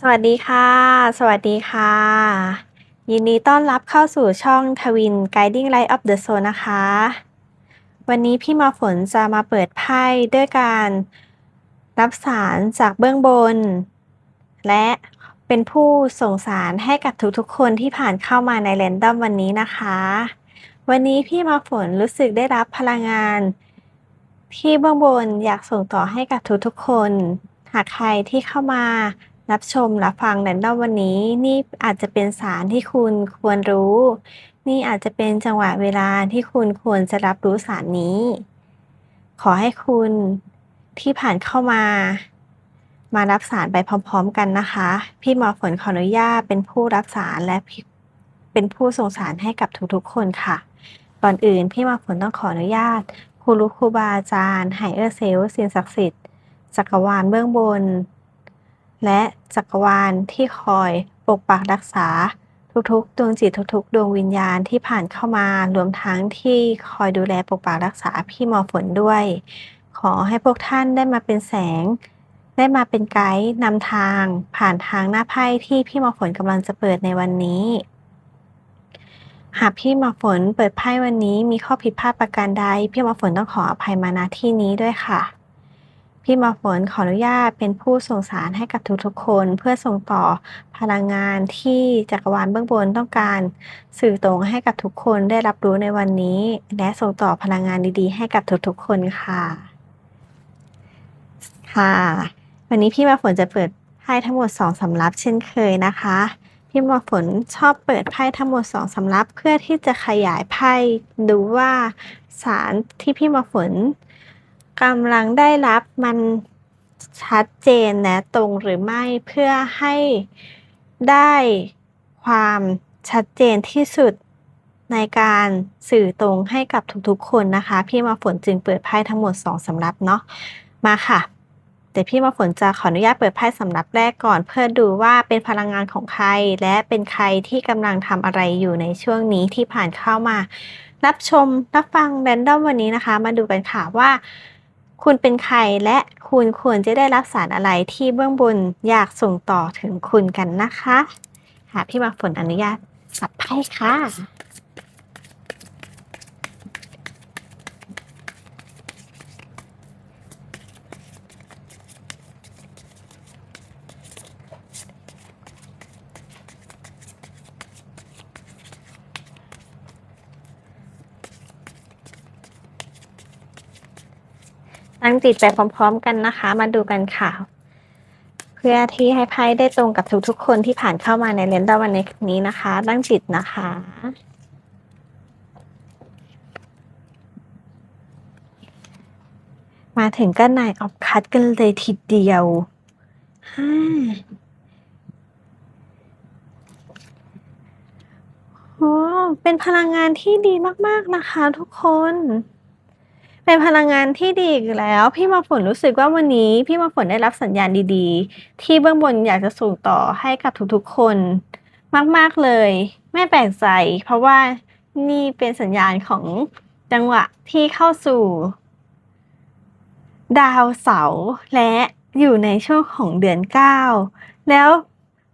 สวัสดีค่ะ สวัสดีค่ะ ยินดีต้อนรับเข้าสู่ช่องทวิน Guiding Light of the Soul นะคะ วันนี้พี่มาฝนจะมาเปิดไพ่ด้วยการรับสารจากเบื้องบน และเป็นผู้ส่งสารให้กับทุกๆ คนที่ผ่านเข้ามาในแรนดอมวันนี้นะคะ วันนี้พี่มาฝนรู้สึกได้รับพลังงาน ที่เบื้องบนอยากส่งต่อให้กับทุกๆ คน หากใครที่เข้ามา รับชมรับฟังแรนดอมวันนี้ นี่อาจจะเป็นสารที่คุณควรรู้ นี่อาจจะเป็นจังหวะเวลาที่คุณควรจะรับรู้สารนี้ ขอให้คุณที่ผ่านเข้ามา มารับสารไปพร้อม ๆ กันนะคะ พี่หมอฝนขออนุญาตเป็นผู้รับสารและเป็นผู้ส่งสารให้กับทุกๆ คนค่ะก่อนอื่นพี่หมอฝนต้องขออนุญาตครูรู้ครูบาอาจารย์ไฮเออร์เซลสิ่งศักดิ์สิทธิ์จักรวาลเบื้องบน และจักรวาลที่คอยปกปักรักษา ทุกๆ ดวงจิตทุกๆ ดวงวิญญาณที่ผ่านเข้ามารวมทั้งที่คอยดูแลปกปักรักษาพี่หมอฝนด้วย ขอให้พวกท่านได้มาเป็นแสง ได้มาเป็นไกด์นำทาง ผ่านทางหน้าไพ่ที่พี่หมอฝนกำลังจะเปิดในวันนี้หากพี่หมอฝนเปิดไพ่วันนี้มีข้อผิดพลาดประการใด พี่หมอฝนต้องขออภัยมาณที่นี้ด้วยค่ะ พี่หมอฝนขออนุญาตเป็นผู้ส่งสารให้กับทุกๆคน เพื่อส่งต่อพลังงานที่จักรวาลเบื้องบนต้องการ สื่อตรงให้กับทุกคนได้รับรู้ในวันนี้ และส่งต่อพลังงานดีๆ ให้กับทุกๆคนค่ะ ค่ะ วันนี้พี่มาฝนจะเปิดไพ่ทั้งหมด2สำรับเช่นเคยนะคะพี่มาฝนชอบเปิดไพ่ทั้งหมด2สำรับเพื่อที่จะขยายไพ่ดูว่าสารที่พี่มาฝน กำลังได้รับมันชัดเจนและตรงหรือไม่เพื่อให้ได้ความชัดเจนที่สุดในการสื่อตรงให้กับทุกๆคนนะคะ พี่มาฝนจึงเปิดไพ่ทั้งหมด2สำรับเนาะมาค่ะ แต่พี่มาฝนจะขออนุญาตเปิดไพ่สำรับแรกก่อน เพื่อดูว่าเป็นพลังงานของใคร และเป็นใครที่กำลังทำอะไรอยู่ในช่วงนี้ที่ผ่านเข้ามา รับชมรับฟังแรนดอมวันนี้นะคะ มาดูกันค่ะว่า คุณเป็นใครและคุณควรจะได้รับสารอะไรที่เบื้องบนอยากส่งต่อถึงคุณกันนะคะ หากพี่มาฝนอนุญาตสับไพ่ค่ะ ตั้งจิตไปพร้อม ๆ กันนะคะ มาดูกันค่ะ เพื่อที่ให้ไพ่ได้ตรงกับทุกๆคนที่ผ่านเข้ามาในเลนดอวันนี้นะคะ ตั้งจิตนะคะมาถึงก็นายออฟคัตกันเลยทีเดียวฮ่าโอ้เป็นพลังงานที่ดีมาก ๆ นะคะทุกคน เป็นพลังงานที่ดีอีกแล้ว พี่มาฝนรู้สึกว่าวันนี้ พี่มาฝนได้รับสัญญาณดีๆ ที่เบื้องบนอยากจะส่งต่อให้กับทุกๆคน มากๆเลย ไม่แปลกใจ เพราะว่านี่เป็นสัญญาณของจังหวะที่เข้าสู่ ดาวเสาร์และอยู่ในช่วงของเดือนเก้าแล้ว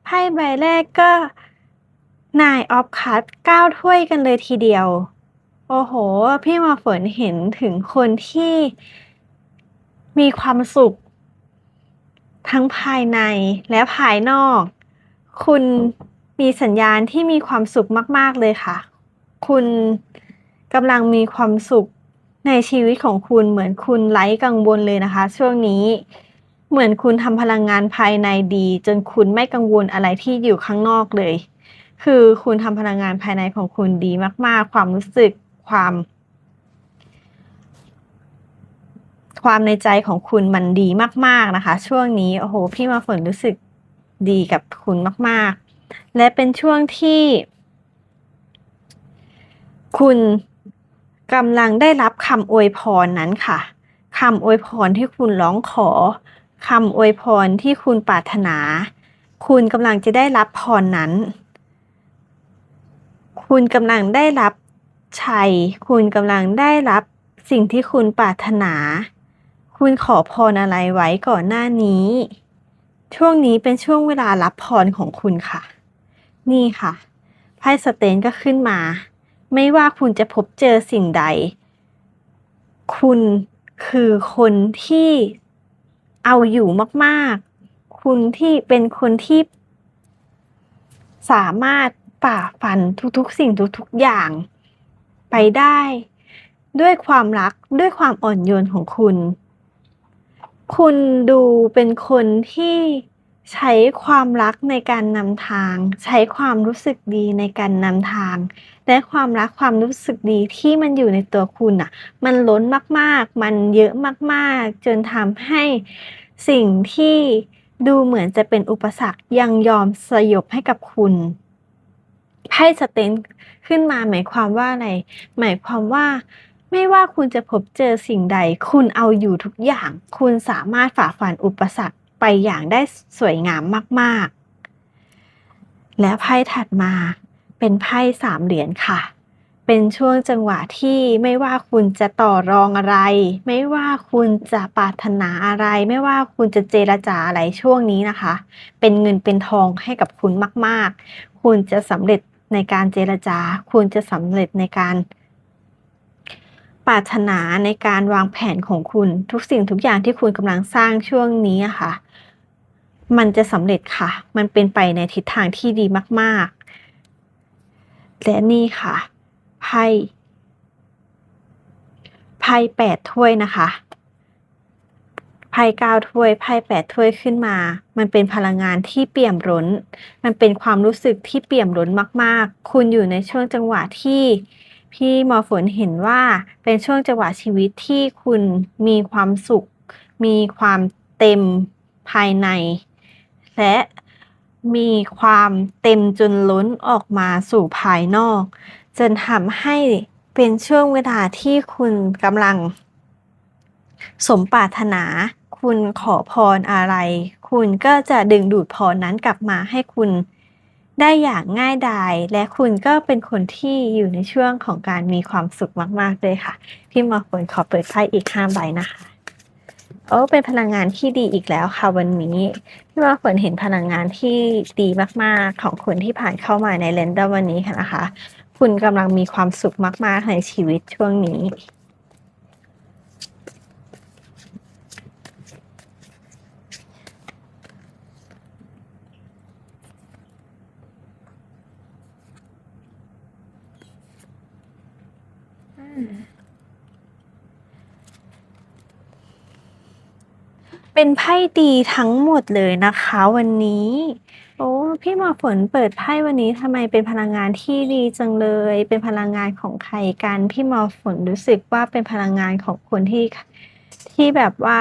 ไพ่ใบแรกก็นายออฟคัตเก้าถ้วยกันเลยทีเดียว โอ้โห พี่มาฝนเห็นถึงคนที่มีความสุข ทั้งภายในและภายนอก คุณมีสัญญาณที่มีความสุขมาก ๆ เลยค่ะ คุณกำลังมีความสุขในชีวิตของคุณเหมือนคุณไร้กังวลเลยนะคะ ช่วงนี้เหมือนคุณทำพลังงานภายในดี จนคุณไม่กังวลอะไรที่อยู่ข้างนอกเลย คือคุณทำพลังงานภายในของคุณดีมาก ๆ ความรู้สึก ความ ความในใจของคุณมันดีมาก ๆนะคะ ช่วงนี้โอ้โหพี่มาฝนรู้สึกดีกับคุณมาก ๆ และเป็นช่วงที่ คุณกำลังได้รับคำอวยพรนั้นค่ะคำอวยพรที่คุณร้องขอคำอวยพรที่คุณปรารถนา คุณกำลังจะได้รับพรนั้น คุณกำลังได้รับ ชัย คุณกำลังได้รับสิ่งที่คุณปรารถนา คุณขอพรอะไรไว้ก่อนหน้านี้ ช่วงนี้เป็นช่วงเวลารับพรของคุณค่ะ นี่ค่ะไพ่สเตนก็ขึ้นมา ไม่ว่าคุณจะพบเจอสิ่งใด คุณคือคนที่เอาอยู่มากๆ คุณที่เป็นคนที่ สามารถฝ่าฟันทุกๆ สิ่งทุกๆอย่าง ไปได้ ด้วยความรักด้วยความอ่อนโยนของคุณ คุณดูเป็นคนที่ใช้ความรักในการนำทาง ใช้ความรู้สึกดีในการนำทาง และความรักความรู้สึกดีที่มันอยู่ในตัวคุณอะ มันล้นมากๆ มันเยอะมากๆ จนทำให้สิ่งที่ดูเหมือนจะเป็นอุปสรรคยังยอมสยบให้กับคุณ ไพ่สเตนขึ้นมาหมายความว่าอะไร หมายความว่าไม่ว่าคุณจะพบเจอสิ่งใด คุณเอาอยู่ทุกอย่าง คุณสามารถฝ่าฟันอุปสรรคไปอย่างได้สวยงามมาก ๆ และไพ่ถัดมาเป็นไพ่สามเหรียญค่ะ เป็นช่วงจังหวะที่ไม่ว่าคุณจะต่อรองอะไร ไม่ว่าคุณจะปรารถนาอะไร ไม่ว่าคุณจะเจรจาอะไรช่วงนี้นะคะ เป็นเงินเป็นทองให้กับคุณมาก ๆ คุณจะสำเร็จ ในการเจรจาคุณจะสำเร็จในการปรารถนาในการวางแผนของคุณ ทุกสิ่งทุกอย่างที่คุณกำลังสร้างช่วงนี้ค่ะ มันจะสำเร็จค่ะ มันเป็นไปในทิศทางที่ดีมาก ๆ และนี่ค่ะไพ่ไพ่แปดถ้วยนะคะ ไพ่เก้าถ้วยไพ่แปดถ้วยขึ้นมา มันเป็นพลังงานที่เปี่ยมล้น มันเป็นความรู้สึกที่เปี่ยมล้นมาก ๆ คุณอยู่ในช่วงจังหวะที่พี่มอฝนเห็นว่าเป็นช่วงจังหวะชีวิตที่คุณมีความสุข มีความเต็มภายใน และมีความเต็มจนล้นออกมาสู่ภายนอก จนทำให้เป็นช่วงเวลาที่คุณกำลัง สมปรารถนา คุณขอพรอะไร คุณก็จะดึงดูดพรนั้นกลับมาให้คุณได้อย่างง่ายดายและคุณก็เป็นคนที่อยู่ในช่วงของการมีความสุขมากๆเลยค่ะ พี่มอฝนขอเปิดไพ่อีกห้าใบนะคะ โอ้เป็นพลังงานที่ดีอีกแล้วค่ะวันนี้พี่มอฝนเห็นพลังงานที่ดีมากๆของคนที่ผ่านเข้ามาในเลนเดอร์วันนี้ค่ะนะคะ คุณกำลังมีความสุขมากๆในชีวิตช่วงนี้ เป็นไพ่ดีทั้งหมดเลยนะคะวันนี้ โอ้พี่หมอฝนเปิดไพ่วันนี้ทำไมเป็นพลังงานที่ดีจังเลย เป็นพลังงานของใครกันพี่หมอฝนรู้สึกว่าเป็นพลังงานของคนที่ที่แบบว่า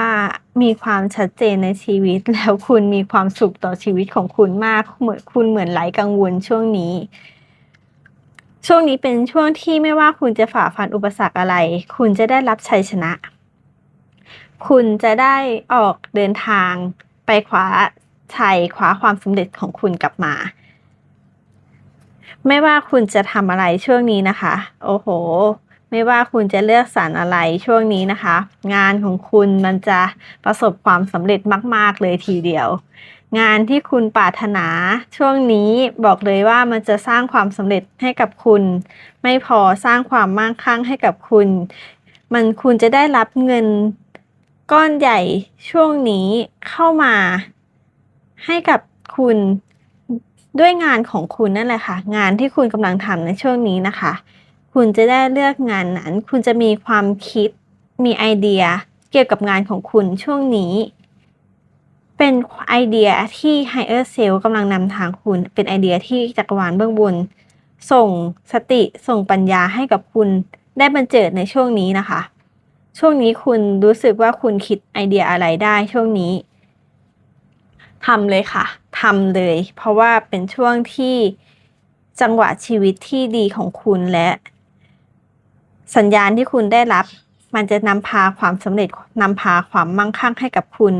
มีความชัดเจนในชีวิตแล้วคุณมีความสุขต่อชีวิตของคุณมากเหมือนคุณเหมือนไร้กังวลช่วงนี้ ช่วงนี้เป็นช่วงที่ไม่ว่าคุณจะฝ่าฟันอุปสรรคอะไร คุณจะได้รับชัยชนะ คุณจะได้ออกเดินทางไปคว้าชัยคว้าความสำเร็จของคุณกลับมา ไม่ว่าคุณจะทำอะไรช่วงนี้นะคะ โอ้โห ไม่ว่าคุณจะเลือกสรรอะไรช่วงนี้นะคะ งานของคุณมันจะประสบความสำเร็จมาก ๆ เลยทีเดียว งานที่คุณปรารถนาช่วงนี้บอกเลยว่ามันจะสร้างความสำเร็จให้กับคุณ ไม่พอสร้างความมั่งคั่งให้กับคุณ มันคุณจะได้รับเงิน ก้อนใหญ่ช่วงนี้เข้ามาให้กับคุณด้วยงานของคุณนั่นแหละค่ะ งานที่คุณกำลังทำในช่วงนี้นะคะ คุณจะได้เลือกงานนั้น คุณจะมีความคิดมีไอเดียเกี่ยวกับงานของคุณช่วงนี้ เป็นไอเดียที่ Higher Self กำลังนำทางคุณ เป็นไอเดียที่จักรวาลเบื้องบน ส่งสติส่งปัญญาให้กับคุณได้บันเจิดในช่วงนี้นะคะ ช่วงนี้คุณรู้สึกว่าคุณคิดไอเดียอะไรได้ช่วงนี้ทำเลยค่ะทำเลย เพราะว่าเป็นช่วงที่จังหวะชีวิตที่ดีของคุณและ สัญญาณที่คุณได้รับ มันจะนำพาความสำเร็จนำพาความมั่งคั่งให้กับคุณ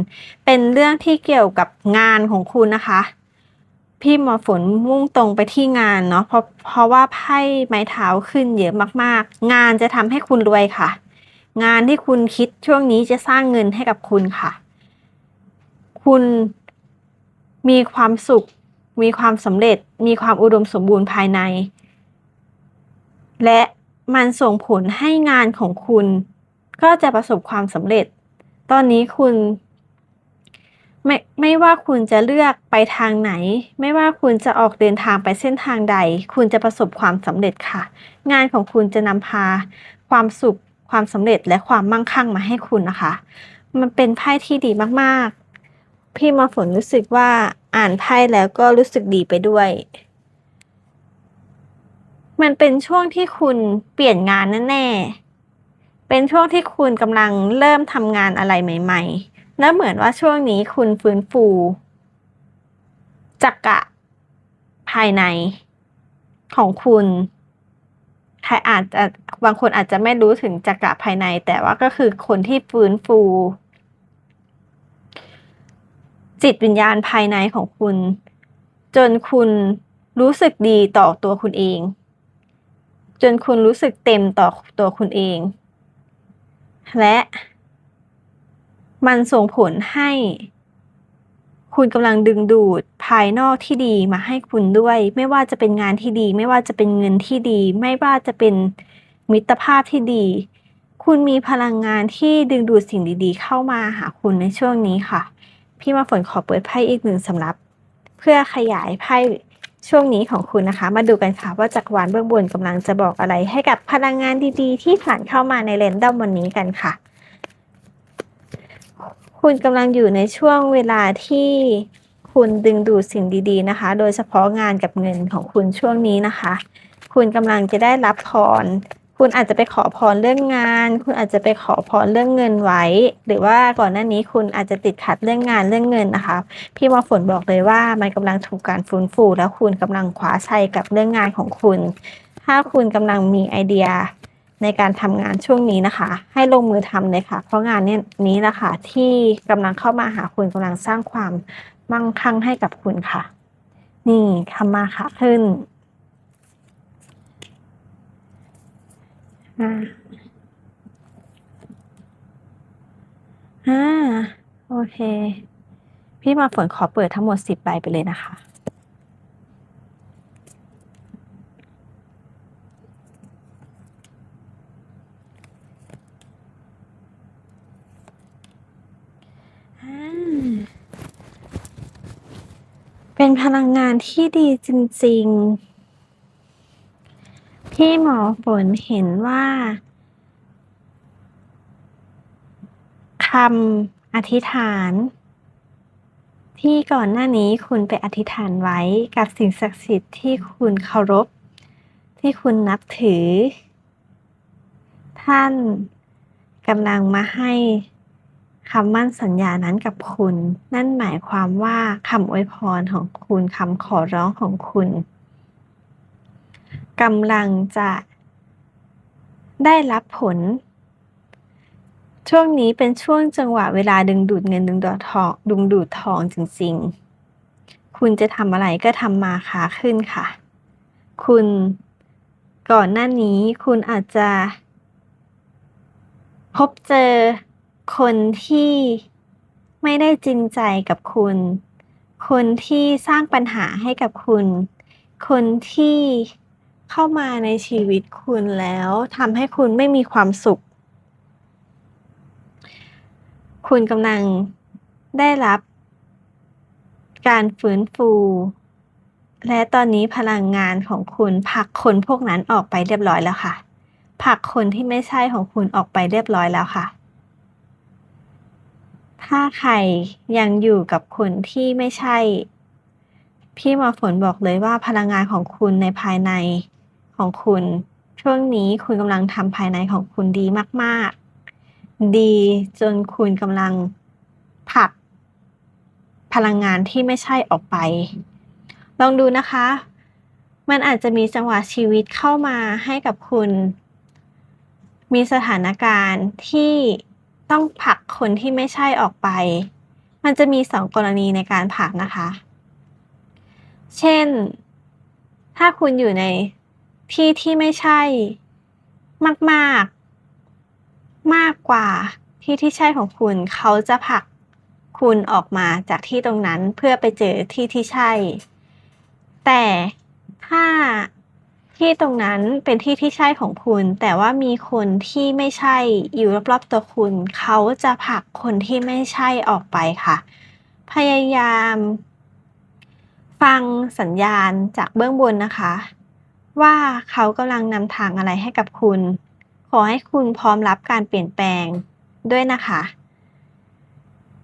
เป็นเรื่องที่เกี่ยวกับงานของคุณนะคะ พี่หมอฝนมุ่งตรงไปที่งานเนาะเพราะเพราะว่าไพ่ไม้เท้าขึ้นเยอะมากๆ งานจะทำให้คุณรวยค่ะ งานที่คุณคิดช่วงนี้จะสร้างเงินให้กับคุณค่ะ คุณมีความสุข มีความสำเร็จ มีความอุดมสมบูรณ์ภายใน และมันส่งผลให้งานของคุณ ก็จะประสบความสำเร็จ ตอนนี้คุณ ไม่ไม่ว่าคุณจะเลือกไปทางไหน ไม่ว่าคุณจะออกเดินทางไปเส้นทางใด คุณจะประสบความสำเร็จค่ะ งานของคุณจะนำพาความสุข ความสำเร็จและความมั่งคั่งมาให้คุณนะคะ มันเป็นไพ่ที่ดีมากๆ พี่มาฝนรู้สึกว่าอ่านไพ่แล้วก็รู้สึกดีไปด้วย มันเป็นช่วงที่คุณเปลี่ยนงานแน่ๆ เป็นช่วงที่คุณกำลังเริ่มทำงานอะไรใหม่ ๆ และเหมือนว่าช่วงนี้คุณฟื้นฟูจักระภายในของคุณ ใครอาจจะบางคนอาจจะไม่รู้ถึงจักระภายใน แต่ว่าก็คือคนที่ฟื้นฟู จิตวิญญาณภายในของคุณ จนคุณรู้สึกดีต่อตัวคุณเอง จนคุณรู้สึกเต็มต่อตัวคุณเอง และ มันส่งผลให้ คุณกำลังดึงดูดภายนอกที่ดีมาให้คุณด้วย ไม่ว่าจะเป็นงานที่ดี ไม่ว่าจะเป็นเงินที่ดี ไม่ว่าจะเป็นมิตรภาพที่ดี คุณมีพลังงานที่ดึงดูดสิ่งดี ๆ เข้ามาหาคุณในช่วงนี้ค่ะ พี่มาฝนขอเปิดไพ่อีกหนึ่งสำรับ เพื่อขยายไพ่ช่วงนี้ของคุณนะคะ มาดูกันค่ะว่าจักรวาลเบื้องบนกำลังจะบอกอะไร ให้กับพลังงานดีๆ ที่ผ่านเข้ามาในเรนดอมวันนี้กันค่ะ คุณกำลังอยู่ในช่วงเวลาที่คุณดึงดูดสิ่งดีๆนะคะ โดยเฉพาะงานกับเงินของคุณช่วงนี้นะคะ คุณกำลังจะได้รับพร คุณอาจจะไปขอพรเรื่องงาน คุณอาจจะไปขอพรเรื่องเงินไว้ หรือว่าก่อนหน้านี้คุณอาจจะติดขัดเรื่องงานเรื่องเงินนะคะ พี่มาฝนบอกเลยว่ามันกำลังถูกการฟื้นฟู แล้วคุณกำลังคว้าชัยกับเรื่องงานของคุณ ถ้าคุณกำลังมีไอเดีย ในการทำงานช่วงนี้นะคะ ให้ลงมือทำเลยค่ะ เพราะงานเนี้นี้แหละคะที่กำลังเข้ามาหาคุณกำลังสร้างความมั่งคั่งให้กับคุณค่ะ นี่ทำมาค่ะขึ้นอ่าอ่าโอเค พี่มาฝนขอเปิดทั้งหมดสิบใบไปเลยนะคะ อ่า เป็นพลังงานที่ดีจริงๆพี่หมอฝนเห็นว่าคำอธิษฐาน ที่ก่อนหน้านี้คุณไปอธิษฐานไว้กับสิ่งศักดิ์สิทธิ์ที่คุณเคารพ ที่คุณนับถือ ท่านกำลังมาให้ คำมั่นสัญญานั้นกับคุณ นั่นหมายความว่าคำอวยพรของคุณคำขอร้องของคุณกำลังจะได้รับผล ช่วงนี้เป็นช่วงจังหวะเวลาดึงดูดเงินดึงดูดทองดึงดูดทองจริงๆ คุณจะทำอะไรก็ทำมาค้าขึ้นค่ะ คุณก่อนหน้านี้คุณอาจจะ พบเจอ คนที่ไม่ได้จริงใจกับคุณ คนที่สร้างปัญหาให้กับคุณ คนที่เข้ามาในชีวิตคุณแล้วทำให้คุณไม่มีความสุข คุณกำลังได้รับ การฟื้นฟู และตอนนี้พลังงานของคุณผักคนพวกนั้นออกไปเรียบร้อยแล้วค่ะ ผักคนที่ไม่ใช่ของคุณออกไปเรียบร้อยแล้วค่ะ ถ้าใครยังอยู่กับคนที่ไม่ใช่ พี่มอฝนบอกเลยว่าพลังงานของคุณในภายในของคุณ ช่วงนี้คุณกำลังทำภายในของคุณดีมาก ๆ ดีจนคุณกำลังผลักพลังงานที่ไม่ใช่ออกไป ลองดูนะคะ มันอาจจะมีจังหวะชีวิตเข้ามาให้กับคุณ มีสถานการณ์ที่ ต้องผลักคนที่ไม่ใช่ออกไป มันจะมีสองกรณีในการผลักนะคะ เช่น ถ้าคุณอยู่ในที่ที่ไม่ใช่ มากๆ มากกว่าที่ที่ใช่ของคุณ เขาจะผลักคุณออกมาจากที่ตรงนั้นเพื่อไปเจอที่ที่ใช่ แต่ถ้า ที่ตรงนั้นเป็นที่ที่ใช่ของคุณ แต่ว่ามีคนที่ไม่ใช่อยู่รอบๆตัวคุณ เขาจะผลักคนที่ไม่ใช่ออกไปค่ะ พยายาม ฟังสัญญาณจากเบื้องบนนะคะ ว่าเขากำลังนำทางอะไรให้กับคุณ ขอให้คุณพร้อมรับการเปลี่ยนแปลงด้วยนะคะ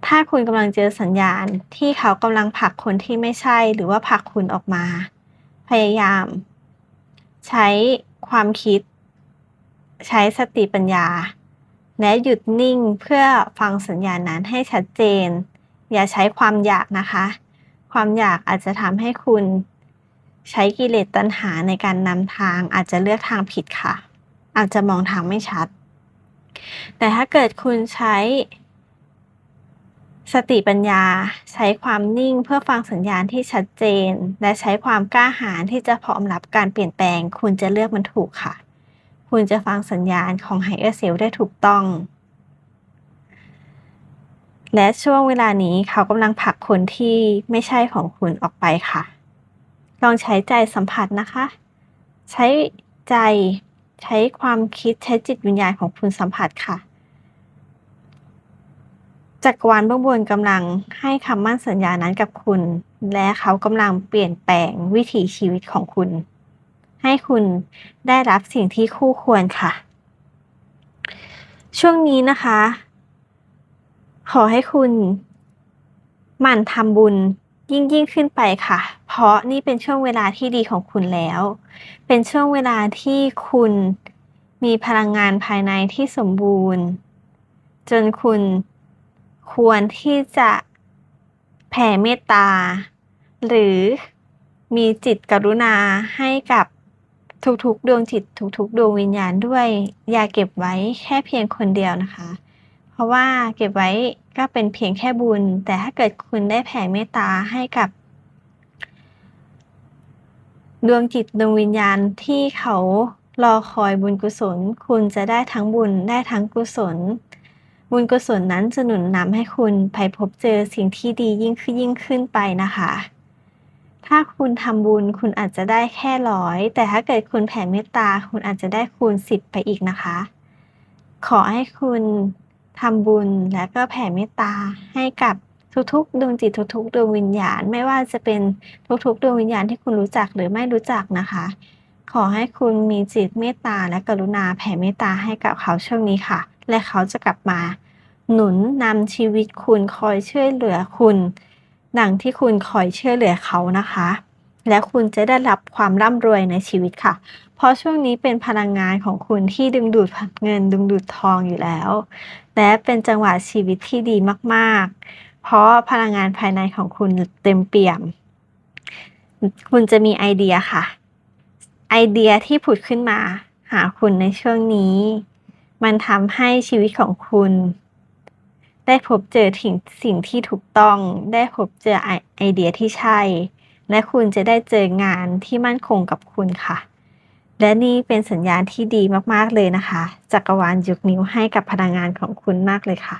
ถ้าคุณกำลังเจอสัญญาณที่เขากำลังผลักคนที่ไม่ใช่หรือว่าผลักคุณออกมา พยายาม ใช้ความคิด ใช้สติปัญญา และหยุดนิ่งเพื่อฟังสัญญาณนั้นให้ชัดเจน อย่าใช้ความอยากนะคะ ความอยากอาจจะทำให้คุณ ใช้กิเลสตัณหาในการนำทาง อาจจะเลือกทางผิดค่ะ อาจจะมองทางไม่ชัด แต่ถ้าเกิดคุณใช้ สติปัญญาใช้ความนิ่งเพื่อฟังสัญญาณที่ชัดเจน และใช้ความกล้าหาญที่จะพร้อมรับการเปลี่ยนแปลง คุณจะเลือกมันถูกค่ะ คุณจะฟังสัญญาณของไฮเออร์เซลได้ถูกต้อง และช่วงเวลานี้เขากำลังผลักคนที่ไม่ใช่ของคุณออกไปค่ะ ลองใช้ใจสัมผัสนะคะ ใช้ใจใช้ความคิดใช้จิตวิญญาณของคุณสัมผัสค่ะ จักรวาลเบื้องบนกำลังให้คำมั่นสัญญานั้นกับคุณ และเขากำลังเปลี่ยนแปลงวิถีชีวิตของคุณ ให้คุณได้รับสิ่งที่คู่ควรค่ะ ช่วงนี้นะคะ ขอให้คุณหมั่นทำบุญยิ่งยิ่งขึ้นไปค่ะ เพราะนี่เป็นช่วงเวลาที่ดีของคุณแล้ว เป็นช่วงเวลาที่คุณมีพลังงานภายในที่สมบูรณ์ จนคุณ ควรที่จะแผ่เมตตา หรือมีจิตกรุณาให้กับทุกๆ ดวงจิตทุกๆ ดวงวิญญาณด้วย อย่าเก็บไว้แค่เพียงคนเดียวนะคะ เพราะว่าเก็บไว้ก็เป็นเพียงแค่บุญ แต่ถ้าเกิดคุณได้แผ่เมตตาให้กับ ดวงจิตดวงวิญญาณที่เขารอคอยบุญกุศล คุณจะได้ทั้งบุญได้ทั้งกุศล บุญกุศลนั้นจะหนุนนำให้คุณไปพบเจอสิ่งที่ดียิ่งขึ้นยิ่งขึ้นไปนะคะ ถ้าคุณทำบุญคุณอาจจะได้แค่ร้อย แต่ถ้าเกิดคุณแผ่เมตตาคุณอาจจะได้คูณสิบไปอีกนะคะ ขอให้คุณทำบุญและก็แผ่เมตตาให้กับทุกๆดวงจิตทุกๆดวงวิญญาณ ไม่ว่าจะเป็นทุกๆดวงวิญญาณที่คุณรู้จักหรือไม่รู้จักนะคะ ขอให้คุณมีจิตเมตตาและกรุณาแผ่เมตตาให้กับเขาช่วงนี้ค่ะ และเขาจะกลับมา หนุนนำชีวิตคุณคอยช่วยเหลือคุณ ดังที่คุณคอยช่วยเหลือเขานะคะ และคุณจะได้รับความร่ำรวยในชีวิตค่ะ เพราะช่วงนี้เป็นพลังงานของคุณที่ดึงดูดเงินดึงดูดทองอยู่แล้ว และเป็นจังหวะชีวิตที่ดีมากๆ เพราะพลังงานภายในของคุณเต็มเปี่ยม คุณจะมีไอเดียค่ะไอเดียที่ผุดขึ้นมา หาคุณในช่วงนี้ มันทำให้ชีวิตของคุณ ได้พบเจอถึงสิ่งที่ถูกต้อง ได้พบเจอไอเดียที่ใช่ และคุณจะได้เจองานที่มั่นคงกับคุณค่ะ และนี่เป็นสัญญาณที่ดีมากๆเลยนะคะ จักรวาลยกนิ้วให้กับพลังงานของคุณมากเลยค่ะ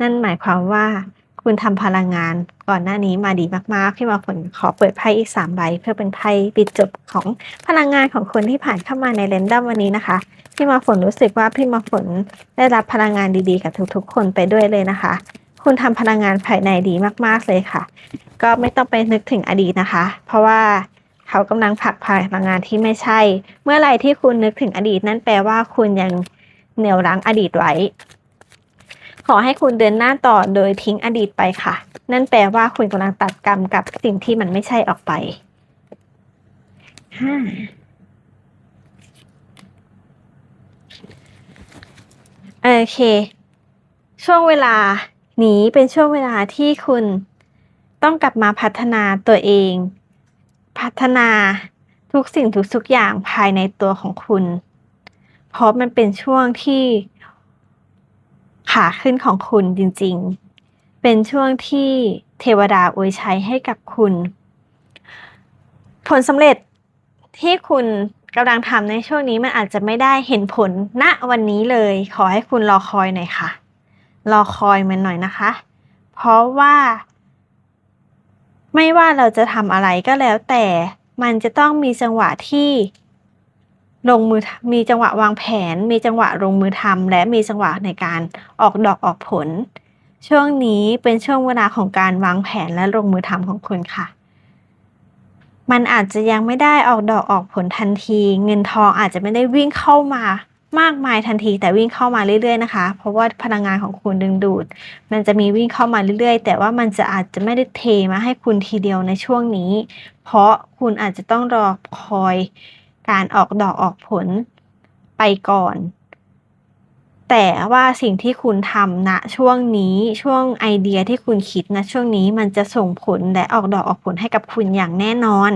นั่นหมายความว่า คุณทำพลังงานก่อนหน้านี้มาดีมาก ๆ พี่มาฝนขอเปิดไพ่อีก 3 ใบ เพื่อเป็นไพ่ปิดจบของพลังงานของคนที่ผ่านเข้ามาในเรนดัมวันนี้นะคะ พี่มาฝนรู้สึกว่าพี่มาฝนได้รับพลังงานดีๆ กับทุกๆ คนไปด้วยเลยนะคะ คุณทำพลังงานภายในดีมาก ๆ เลยค่ะ ก็ไม่ต้องไปนึกถึงอดีตนะคะ เพราะว่าเขากำลังผลักพลังงานที่ไม่ใช่ เมื่อไรที่คุณนึกถึงอดีตนั่นแปลว่าคุณยังเหนี่ยวรั้งอดีตไว้ ขอให้คุณเดินหน้าต่อโดยทิ้งอดีตไปค่ะ นั่นแปลว่าคุณกำลังตัดกรรมกับสิ่งที่มันไม่ใช่ออกไปห้าโอเค ช่วงเวลานี้เป็นช่วงเวลาที่คุณต้องกลับมาพัฒนาตัวเอง พัฒนาทุกสิ่งทุกทุกอย่างภายในตัวของคุณ เพราะมันเป็นช่วงที่ ขาขึ้นของคุณจริงๆ เป็นช่วงที่เทวดาอวยชัยให้กับคุณ ผลสำเร็จที่คุณกำลังทำในช่วงนี้มันอาจจะไม่ได้เห็นผลณวันนี้เลย ขอให้คุณรอคอยหน่อยค่ะ รอคอยมันหน่อยนะคะ เพเพราะว่า ไม่ว่าเราจะทำอะไรก็แล้วแต่มันจะต้องมีจังหวะที่ ลงมือมีจังหวะวางแผน มีจังหวะลงมือทำและมีจังหวะในการออกดอกออกผล ช่วงนี้เป็นช่วงเวลาของการวางแผนและลงมือทำของคุณค่ะ มันอาจจะยังไม่ได้ออกดอกออกผลทันที เงินทองอาจจะไม่ได้วิ่งเข้ามามากมายทันทีแต่วิ่งเข้ามาเรื่อยๆนะคะ เพราะว่าพลังงานของคุณดึงดูด มันจะมีวิ่งเข้ามาเรื่อยๆ แต่ว่ามันจะอาจจะไม่ได้เทมาให้คุณทีเดียวในช่วงนี้ เพราะคุณอาจจะต้องรอคอย การออกดอกออกผลไปก่อน แต่ว่าสิ่งที่คุณทำณช่วงนี้ช่วงไอเดียที่คุณคิดณช่วงนี้มันจะส่งผลและออกดอกออกผลให้กับคุณอย่างแน่นอน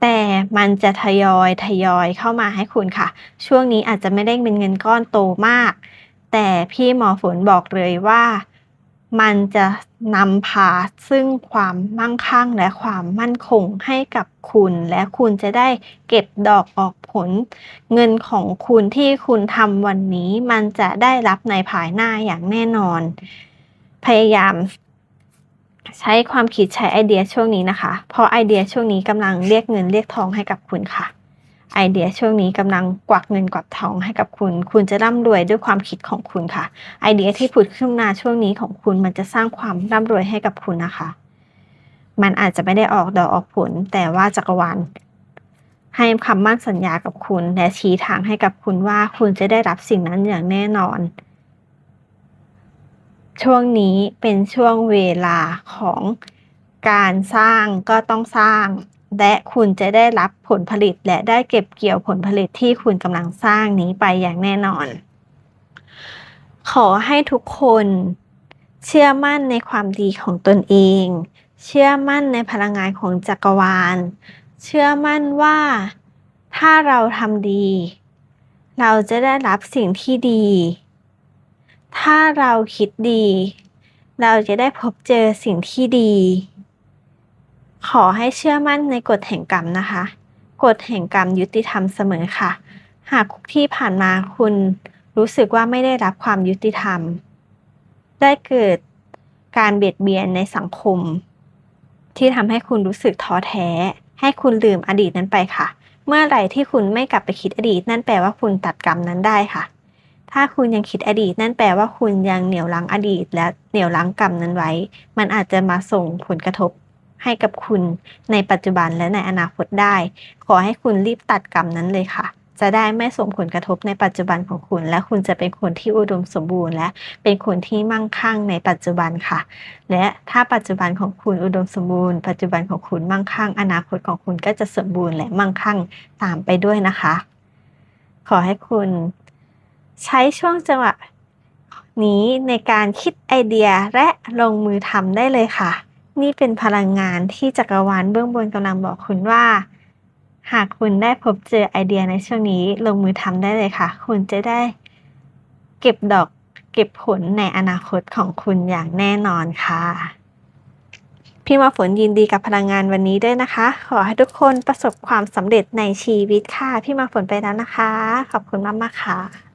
แต่มันจะทยอยทยอยเข้ามาให้คุณค่ะ ช่วงนี้อาจจะไม่ได้เป็นเงินก้อนโตมาก แต่พี่หมอฝนบอกเลยว่า มันจะนำพาซึ่งความมั่งคั่งและความมั่นคงให้กับคุณ และคุณจะได้เก็บดอกออกผล เงินของคุณที่คุณทำวันนี้ มันจะได้รับในภายหน้าอย่างแน่นอน พยายามใช้ความคิดใช้ไอเดียช่วงนี้นะคะ เพราะไอเดียช่วงนี้กำลังเรียกเงินเรียกทองให้กับคุณค่ะ ไอเดียช่วงนี้กำลังกวักเงินกวักทองให้กับคุณ คุณจะร่ำรวยด้วยความคิดของคุณค่ะ ไอเดียที่ผุดขึ้นมาช่วงนี้ของคุณมันจะสร้างความร่ำรวยให้กับคุณนะคะ มันอาจจะไม่ได้ออกดอกออกผล แต่ว่าจักรวาลให้คำมั่นสัญญากับคุณ และชี้ทางให้กับคุณว่าคุณจะได้รับสิ่งนั้นอย่างแน่นอน ช่วงนี้เป็นช่วงเวลาของการสร้างก็ต้องสร้าง และคุณจะได้รับผลผลิตและได้เก็บเกี่ยวผลผลิตที่คุณกำลังสร้างนี้ไปอย่างแน่นอน ขอให้ทุกคนเชื่อมั่นในความดีของตนเอง เชื่อมั่นในพลังงานของจักรวาล เชื่อมั่นว่าถ้าเราทำดี เราจะได้รับสิ่งที่ดี ถ้าเราคิดดี เราจะได้พบเจอสิ่งที่ดี ขอให้เชื่อมั่นในกฎแห่งกรรมนะคะ กฎแห่งกรรมยุติธรรมเสมอค่ะ หากที่ผ่านมาคุณรู้สึกว่าไม่ได้รับความยุติธรรม ได้เกิดการเบียดเบียนในสังคม ที่ทำให้คุณรู้สึกท้อแท้ ให้คุณลืมอดีตนั้นไปค่ะ เมื่อไหร่ที่คุณไม่กลับไปคิดอดีต นั่นแปลว่าคุณตัดกรรมนั้นได้ค่ะ ถ้าคุณยังคิดอดีต นั่นแปลว่าคุณยังเหนี่ยวรั้งอดีต และเหนี่ยวรั้งกรรมนั้นไว้ มันอาจจะมาส่งผลกระทบ ให้กับคุณในปัจจุบันและในอนาคตได้ ขอให้คุณรีบตัดกรรมนั้นเลยค่ะ จะได้ไม่ส่งผลกระทบในปัจจุบันของคุณ และคุณจะเป็นคนที่อุดมสมบูรณ์ และเป็นคนที่มั่งคั่งในปัจจุบันค่ะ และถ้าปัจจุบันของคุณอุดมสมบูรณ์ ปัจจุบันของคุณมั่งคั่ง อนาคตของคุณก็จะสมบูรณ์และมั่งคั่งตามไปด้วยนะคะ ขอให้คุณใช้ช่วงจังหวะนี้ในการคิดไอเดียและลงมือทำได้เลยค่ะ นี่เป็นพลังงานที่จักรวาลเบื้องบนกำลังบอกคุณว่า หากคุณได้พบเจอไอเดียในช่วงนี้ ลงมือทำได้เลยค่ะ คุณจะได้ เก็บดอกเก็บผลในอนาคตของคุณอย่างแน่นอนค่ะ พี่มาฝนยินดีกับพลังงานวันนี้ด้วยนะคะ ขอให้ทุกคนประสบความสำเร็จในชีวิตค่ะ พี่มาฝนไปแล้วนะคะ ขอบคุณมากๆค่ะ